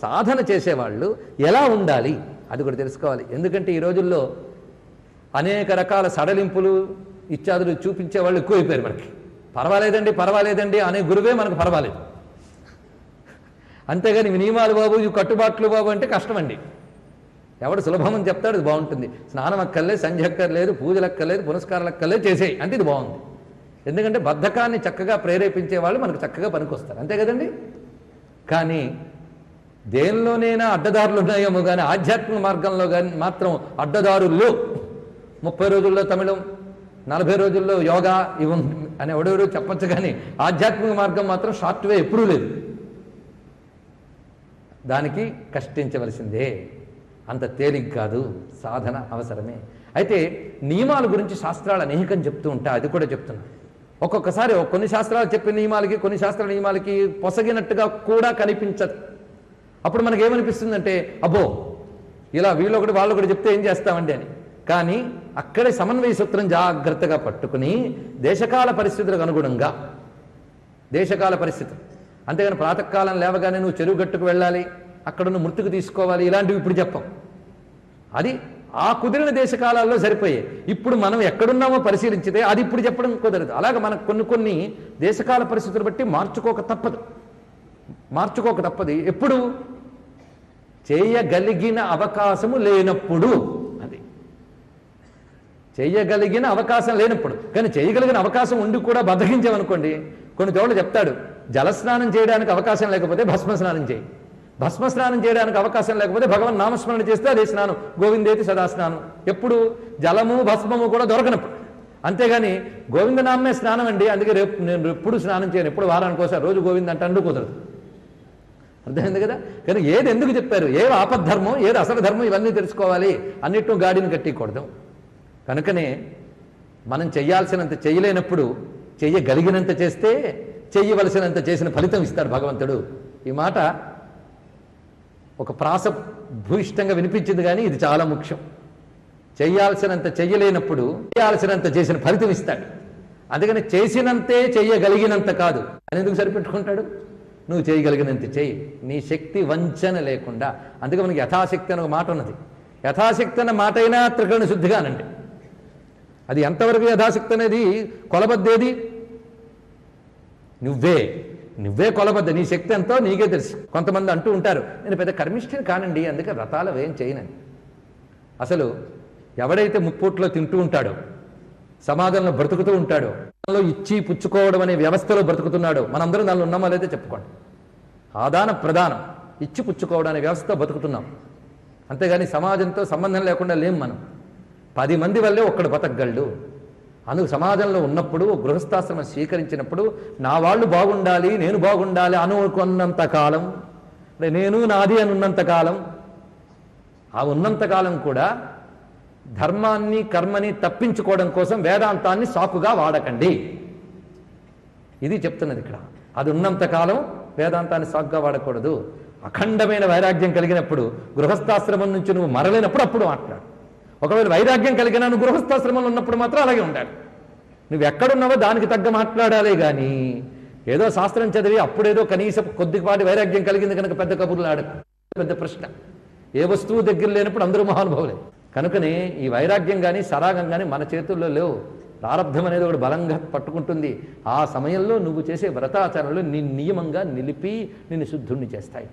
సాధన చేసేవాళ్ళు ఎలా ఉండాలి? అది కూడా తెలుసుకోవాలి. ఎందుకంటే ఈ రోజుల్లో అనేక రకాల సడలింపులు ఇత్యాదులు చూపించే వాళ్ళు ఎక్కువైపోయారు మనకి. పర్వాలేదండి పర్వాలేదండి అనే గురువే మనకు పర్వాలేదు. అంతేగాని ఇవి నియమాలు బాబు ఇవి కట్టుబాట్లు బాబు అంటే కష్టమండి. ఎవడు సులభం అని చెప్తాడు ఇది బాగుంటుంది. స్నానం అక్కర్లేదు సంధ్య అక్కర్లేదు పూజలు అక్కర్లేదు పునస్కారాలు అక్కర్లేదు చేసేయి అంటే ఇది బాగుంది. ఎందుకంటే బద్ధకాన్ని చక్కగా ప్రేరేపించే వాళ్ళు మనకు చక్కగా పనికొస్తారు. అంతే కదండి? కానీ దేనిలోనైనా అడ్డదారులు ఉన్నాయేమో కానీ ఆధ్యాత్మిక మార్గంలో కానీ మాత్రం అడ్డదారులు. ముప్పై రోజుల్లో తమిళం నలభై రోజుల్లో యోగా ఇవి అని ఎవడెవరు చెప్పొచ్చు కానీ ఆధ్యాత్మిక మార్గం మాత్రం షార్ట్ వే ఎప్పుడూ లేదు. దానికి కష్టించవలసిందే. అంత తేలిక కాదు సాధన అవసరమే. అయితే నియమాల గురించి శాస్త్రాలు అనేకం చెప్తూ ఉంటా అది కూడా చెప్తున్నా. ఒక్కొక్కసారి కొన్ని శాస్త్రాలు చెప్పిన నియమాలకి కొన్ని శాస్త్ర నియమాలకి పొసగినట్టుగా కూడా కనిపించదు అప్పుడు మనకు ఏమనిపిస్తుందంటే అబ్బో ఇలా వీళ్ళు ఒకటి వాళ్ళు ఒకటి చెప్తే ఏం చేస్తామండి అని. కానీ అక్కడే సమన్వయ సూత్రం జాగ్రత్తగా పట్టుకుని దేశకాల పరిస్థితులకు అనుగుణంగా దేశకాల పరిస్థితి అంతేగాని ప్రాతకాలం లేవగానే నువ్వు చెరువు గట్టుకు వెళ్ళాలి అక్కడ నువ్వు మృతికి తీసుకోవాలి ఇలాంటివి ఇప్పుడు చెప్పం. అది ఆ కుదిరిన దేశకాలాల్లో సరిపోయే. ఇప్పుడు మనం ఎక్కడున్నామో పరిశీలించితే అది ఇప్పుడు చెప్పడం కుదరదు. అలాగే మనకు కొన్ని కొన్ని దేశకాల పరిస్థితులు బట్టి మార్చుకోక తప్పదు. మార్చుకోక తప్పదు. ఎప్పుడు? చేయగలిగిన అవకాశము లేనప్పుడు అది. చేయగలిగిన అవకాశం లేనప్పుడు. కానీ చేయగలిగిన అవకాశం ఉండి కూడా బద్దకించామనుకోండి కొన్ని చోట్ల చెప్తాడు జలస్నానం చేయడానికి అవకాశం లేకపోతే భస్మ స్నానం చేయి. భస్మ స్నానం చేయడానికి అవకాశం లేకపోతే భగవన్ నామస్మరణ చేస్తే అదే స్నానం గోవిందేతి సదా స్నానం ఎప్పుడు? జలము భస్మము కూడా దొరకనప్పుడు. అంతేగాని గోవిందనామే స్నానం అండి అందుకే రేపు నేను ఎప్పుడు స్నానం చేయను ఎప్పుడు వారానికి ఒకసారి రోజు గోవింద్ అంటే అండు కుదరదు. అర్థమైంది కదా? కానీ ఏది ఎందుకు చెప్పారు? ఏది ఆపద్ధర్మం? ఏది అసలు ధర్మం? ఇవన్నీ తెలుసుకోవాలి. అన్నిటిని గాడిని కట్టికూడదు. కనుకనే మనం చెయ్యాల్సినంత చేయలేనప్పుడు చెయ్యగలిగినంత చేస్తే చెయ్యవలసినంత చేసిన ఫలితం ఇస్తాడు భగవంతుడు. ఈ మాట ఒక ప్రాస భూయిష్టంగా వినిపించింది కానీ ఇది చాలా ముఖ్యం. చెయ్యాల్సినంత చెయ్యలేనప్పుడు చేయాల్సినంత చేసిన ఫలితం ఇస్తాడు. అందుకని చేసినంతే చెయ్యగలిగినంత కాదు. అని ఎందుకు సరిపెట్టుకుంటాడు? నువ్వు చేయగలిగినంత చెయ్యి నీ శక్తి వంచన లేకుండా. అందుకే మనకి యథాశక్తి అని ఒక మాట ఉన్నది. యథాశక్తి అన్న మాట అయినా త్రికరణ శుద్ధిగానండి అది ఎంతవరకు యథాశక్తి అనేది? కొలబద్దేది? నువ్వే. నువ్వే కొలబద్ద. నీ శక్తి ఎంతో? నీకే తెలుసు. కొంతమంది అంటూ ఉంటారు నేను పెద్ద కర్మిష్ఠిని కానండి అందుకే వ్రతాలు అవేం చేయనని. అసలు ఎవడైతే ముప్పూట్లో తింటూ ఉంటాడో సమాజంలో బ్రతుకుతూ ఉంటాడు. ఇచ్చి పుచ్చుకోవడం అనే వ్యవస్థలో బ్రతుకుతున్నాడు. మనందరం దానిలో ఉన్నామో లేదో చెప్పుకోండి. ఆదాన ప్రధానం ఇచ్చి పుచ్చుకోవడం అనే వ్యవస్థతో బతుకుతున్నాం అంతేగాని సమాజంతో సంబంధం లేకుండా లేం మనం. పది మంది వల్లే ఒక్కడు బతకగలడు. అందుకు సమాజంలో ఉన్నప్పుడు గృహస్థాశ్రమం స్వీకరించినప్పుడు నా వాళ్ళు బాగుండాలి నేను బాగుండాలి అనుకున్నంత కాలం అంటే నేను నాది అని ఉన్నంత కాలం ఆ ఉన్నంత కాలం కూడా ధర్మాన్ని కర్మని తప్పించుకోవడం కోసం వేదాంతాన్ని సాకుగా వాడకండి. ఇది చెప్తున్నది ఇక్కడ. అది ఉన్నంత కాలం వేదాంతాన్ని సాకుగా వాడకూడదు. అఖండమైన వైరాగ్యం కలిగినప్పుడు గృహస్థాశ్రమం నుంచి నువ్వు మరలేనప్పుడు అప్పుడు మాట్లాడు. ఒకవేళ వైరాగ్యం కలిగిన నువ్వు గృహస్థాశ్రమంలో ఉన్నప్పుడు మాత్రం అలాగే ఉండాలి. నువ్వు ఎక్కడున్నావో దానికి తగ్గ మాట్లాడాలి కానీ ఏదో శాస్త్రం చదివి అప్పుడేదో కనీసం కొద్దిపాటి వైరాగ్యం కలిగింది కనుక పెద్ద కబుర్లు ఆడకు. పెద్ద ప్రశ్న. ఏ వస్తువు దగ్గర లేనప్పుడు అందరూ మహానుభవులే. కనుకనే ఈ వైరాగ్యం కానీ సరాగం కానీ మన చేతుల్లో లేవు. ప్రారంధం అనేది ఒకటి బలంగా పట్టుకుంటుంది. ఆ సమయంలో నువ్వు చేసే వ్రతాచరణలు నీ నియమంగా నిలిపి నిన్ను శుద్ధుణ్ణి చేస్తాయి.